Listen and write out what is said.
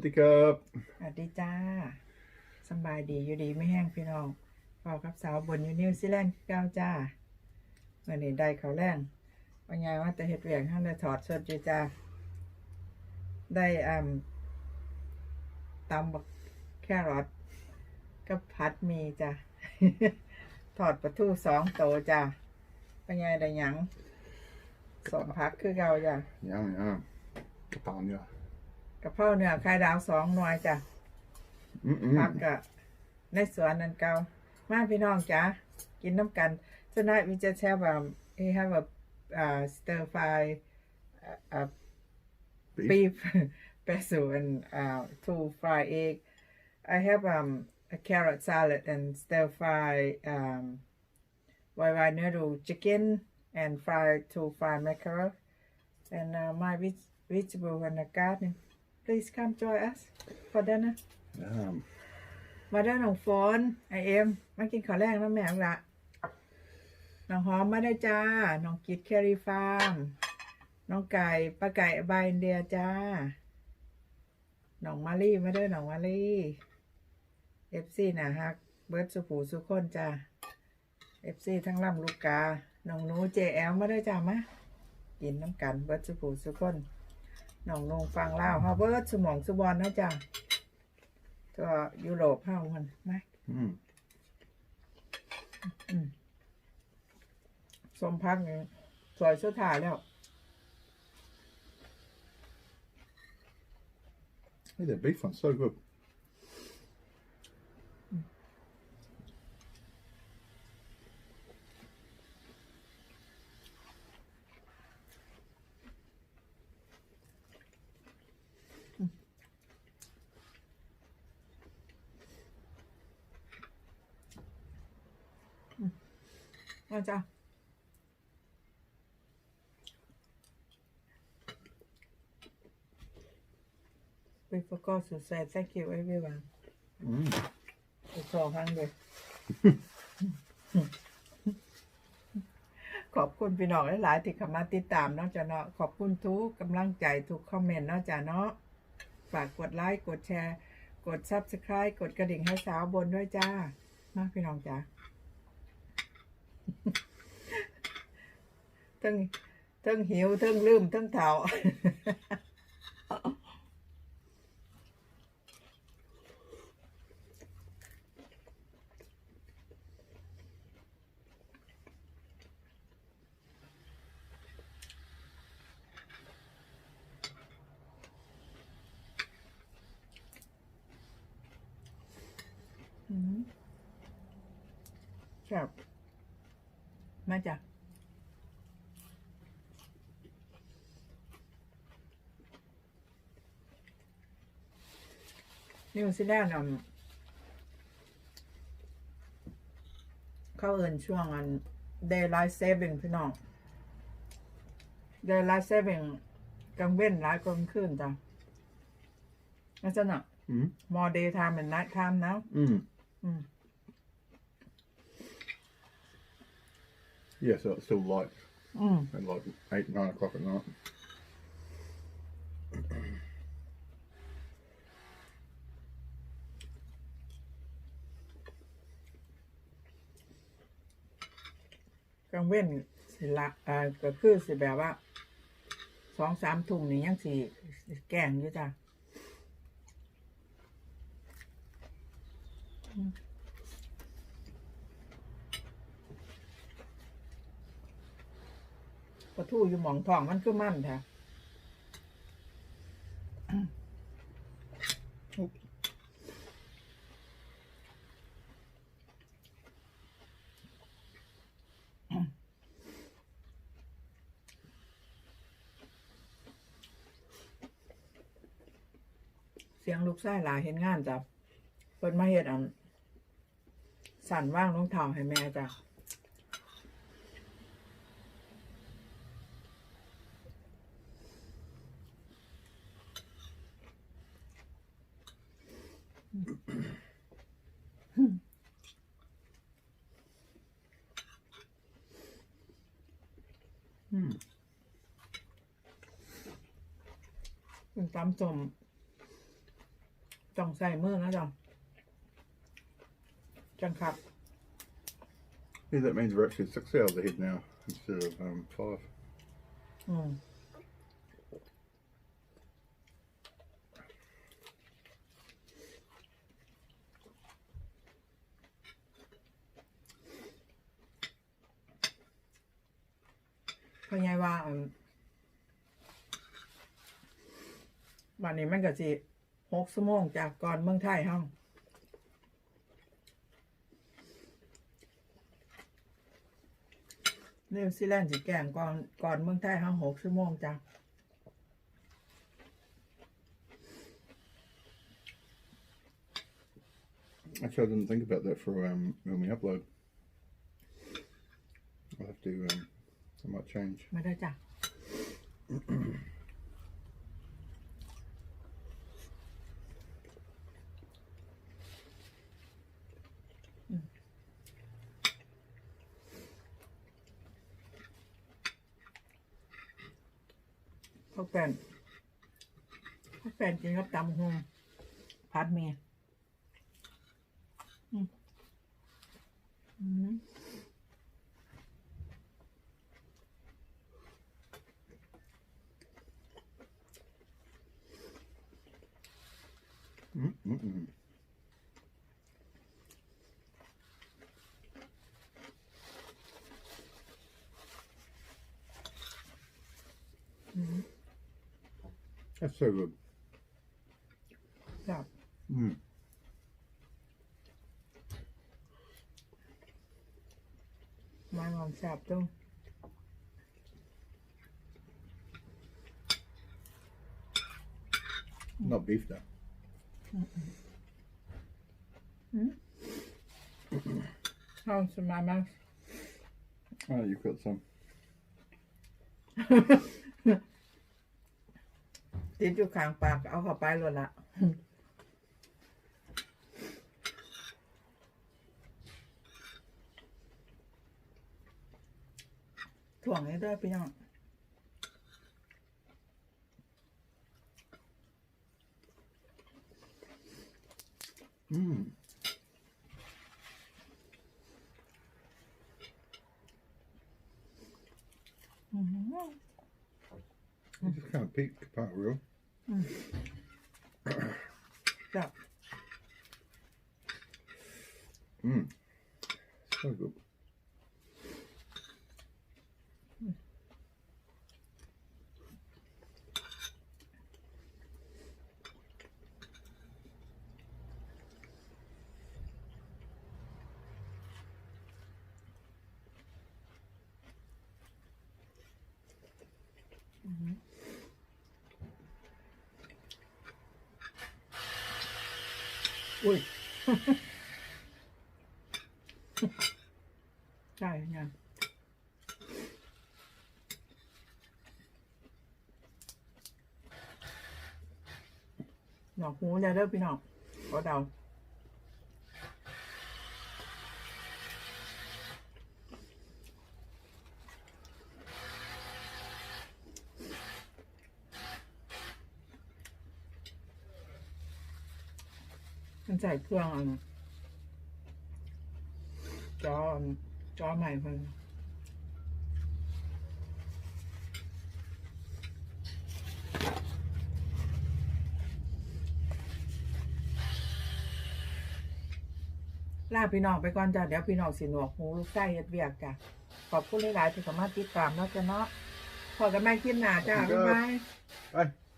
สวัสดีครับสวัสดีจ้าสำบายดีอยู่ดีไม่แห้งพี่น้องพอกับสาวบนอยู่นิวซีแลนด์เก้าจ้าเมื่อนี้ได้เขาวแรงว่าไงว่าแต่เห็ดเวียงท่านได้ถอดสดอยู่จ้าได้อ่าตำบักแครอทกับพัดหมีจ้าถอดปลาทูสองโตวจ้าว่าไงได้หยังสองพักคือเก่าจ้า Ja, ja. Campagna. กะเพราเนื้อไข่ดาวสองหน่วยจ้า Mm พัก -mm. กะในสวนนั่นเก่ามาพี่น้องจ้ากินน้ำกัน tonight we just have um we have a uh, stir fry uh, uh, Beef. beef basil and uh, two fried egg I have um a carrot salad and stir fry um white white noodle chicken and fried two fried mackerel and uh, my veg- vegetable and a garden please come join us for dinner Ja. มาเด้อน้องฝนไอเอ็มมากินข้าวแรกแล้วแม่ละน้องหอมมาได้จ้าน้องกิดแครีฟาร์มน้องไก่ป้าไก่บายอินเดียจ้าน้องมาลี่มาเด้อน้องมาลี่เอฟซีนะฮักเบิร์ดสุผูสุคนจ้าเอฟซีทั้งลำลูกกาน้องหนูเจแอลมาเด้อจ้ามากินน้ำกันเบิร์ดสุผูสุคน น้องนงฟังเล่าวเฮาเบิร์ดสมองสุบอลนะจ้าก็ยุโรปเฮามันไหม Mm. สมพักนี่สวยสุดท้ายแล้ว Hey, the beef one's so good. มาจ้ะ We forgot to say thank you everyone Mm. It's so hungry ขอบคุณพี่น้องหลายๆที่เข้ามาติดตามเนาะจ้ะเนาะขอบคุณทุกกำลังใจทุกคอมเมนต์เนาะจ้ะเนาะฝากกดไลค์กดแชร์ กด Subscribe กดกระดิ่งให้สาวบนด้วยจ้ามาพี่น้องจ้า ทั้งทั้งหิวทั้งลืมทั้งเฒ่าอืมครับมาจ้ะ นิวซีแลนด์อะเขาเอินช่วงอัน daylight saving พี่น้อง daylight saving กลางเว้นหลายกลางคืนจ้ะนั่นจะหนัก Mm. more daytime and night time now Mm. Mm. Yeah, so it's still light อืม at like eight, nine o'clock at night. กลาง เว้นสิละอ่าก็คือสิแบบว่าสองสามทุ่มนี่ยังสิแกงอยู่จ้ะปลาทูอยู่หมองทองมันคือมั่นค่ะ สียงลูกไส้หลายเห็นงานจ้ะเปิดมาเห็ดอัน สั่นว่างรองเท้าให้แม่จ้ะเป็นตำสม ต้องใส่มือนะจ๊ะจังครับ Yeah, that means we're actually six hours ahead now instead of um, five. อืม พยายว่าอันวันนี้มันก็สิ หกชั่วโมงจากก่อนเมืองไทยห้องนิวซีแลนด์สิแก่งก่อนก่อนเมืองไทยห้องหกชั่วโมงจ้ะ Actually, I didn't think about that for um, when we upload. I'll have to. Um, I might change. มาได้จ้ะ อืม ข้าวแป้นข้าวแป้นกินกับตำหงผัดเมียอืมอืม Mm, mm, mm. อืม That's so good. ครับ Mm. มาลองแซ่บดู Not beef though. เข้าสมายมาก Oh, you've got some. ติดอยู่ข้างปากเอาเข้าไปเลยละถ่วงให้ด้วยพี่น้อง Mm. อืม You just kind of peek apart real. จับ Mm. So อุ้ยใช่งานหนอกหูเด้เด้อพี่น้องก็เดา มันใส่เครื่องอันจอนจอใหม่เพิ่นลาพี่น้องไปก่อนจ้ะเดี๋ยวพี่น้องสิหนวกหูลูกไส้เฮ็ดเวียกจ้ะขอบคุณหลายๆที่สามารถติดตามแล้วจ้ะเนาะพอกันไม่คิดหนาจ้ะบ๊ายบาย Bye.